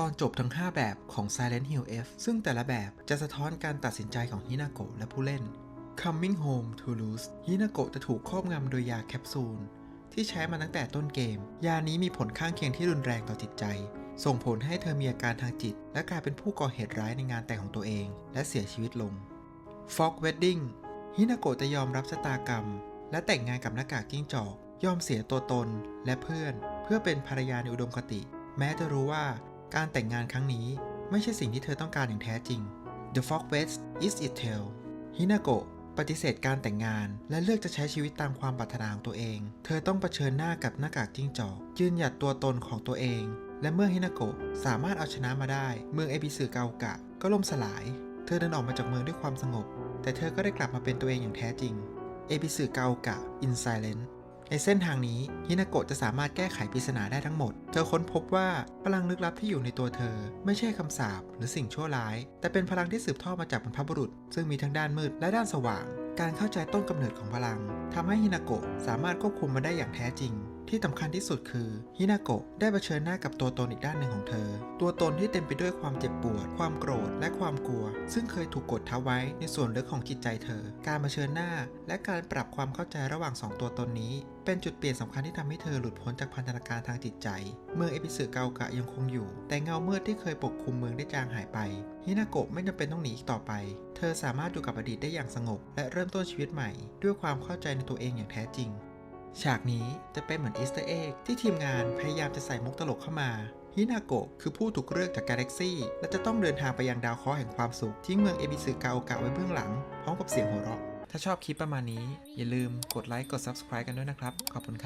ตอนจบทั้ง 5 แบบของ Silent Hill F ซึ่งแต่ละแบบจะสะท้อนการตัดสินใจของฮินาโกะและผู้เล่น Coming Home to Lose ฮินาโกะจะถูกครอบงำโดยยาแคปซูล ที่ใช้มาตั้งแต่ต้นเกม ยานี้มีผลข้างเคียงที่รุนแรงต่อจิตใจ ส่งผลให้เธอมีอาการทางจิต และกลายเป็นผู้ก่อเหตุร้ายในงานแต่งของตัวเอง และเสียชีวิตลง Fog Wedding ฮินาโกะจะยอมรับชะตากรรม และแต่งงานกับหน้ากากจิ้งจอก ยอมเสียตัวตนและเพื่อน เพื่อเป็นภรรยาในอุดมคติ แม้จะรู้ว่า การแต่งงานครั้งนี้ไม่ใช่สิ่งที่เธอต้องการอย่างแท้จริง The Fog West is it tale ฮินาโกะปฏิเสธการแต่งงานและเลือกจะใช้ชีวิตตามความปรารถนาของตัวเอง เธอต้องเผชิญหน้ากับหน้ากากจิ้งจอก ยืนหยัดตัวตนของตัวเอง และเมื่อฮินาโกะสามารถเอาชนะมาได้ เมืองเอบิสึเกากะ ก็ล่มสลาย เธอเดินออกมาจากเมืองด้วยความสงบ แต่เธอก็ได้กลับมาเป็นตัวเองอย่างแท้จริงเอบิสึเกากะอินไซเลน ในเส้นทางนี้ฮินาโกะจะสามารถแก้ไขปริศนาได้ทั้งหมด เธอค้นพบว่าพลังลึกลับที่อยู่ในตัวเธอ ไม่ใช่คำสาปหรือสิ่งชั่วร้าย แต่เป็นพลังที่สืบทอดมาจากบรรพบุรุษ ซึ่งมีทั้งด้านมืดและด้านสว่าง การเข้าใจต้นกำเนิดของพลังทำให้ฮินาโกะสามารถควบคุมมันได้อย่างแท้จริง ที่สำคัญที่สุดคือฮินาโกะได้เผชิญหน้ากับตัวตนอีกด้านหนึ่งของเธอ ตัวตนที่เต็มไปด้วยความเจ็บปวด ความโกรธ และความกลัว ซึ่งเคยถูกกดทับไว้ในส่วนลึกของจิตใจเธอ การเผชิญหน้า และการปรับความเข้าใจระหว่างสองตัวตนนี้ เป็นจุดเปลี่ยนสำคัญที่ทำให้เธอหลุดพ้นจากพันธนาการทางจิตใจ เมืองเอพิสึเกากะยังคงอยู่ แต่เงามืดที่เคยปกคลุมเมืองได้จางหายไปฮินาโกะไม่จำเป็นต้องหนีอีกต่อไป เธอสามารถอยู่กับอดีตได้อย่างสงบ และเริ่มต้นชีวิตใหม่ ด้วยความเข้าใจในตัวเองอย่างแท้จริง ฉากนี้จะเป็นเหมือนอีสเตอร์เอ็กที่ทีมงานพยายามจะใส่มุกตลกเข้ามาฮินาโกะคือผู้ถูกเลือกจากกาแล็กซี่ และจะต้องเดินทางไปยังดาวเคราะห์แห่งความสุข ที่เมืองเอบิสึกาโอกะไว้เบื้องหลัง พร้อมกับเสียงหัวเราะ ถ้าชอบคลิปประมาณนี้ อย่าลืมกดไลค์กด Subscribe กันด้วยนะครับ ขอบคุณครับ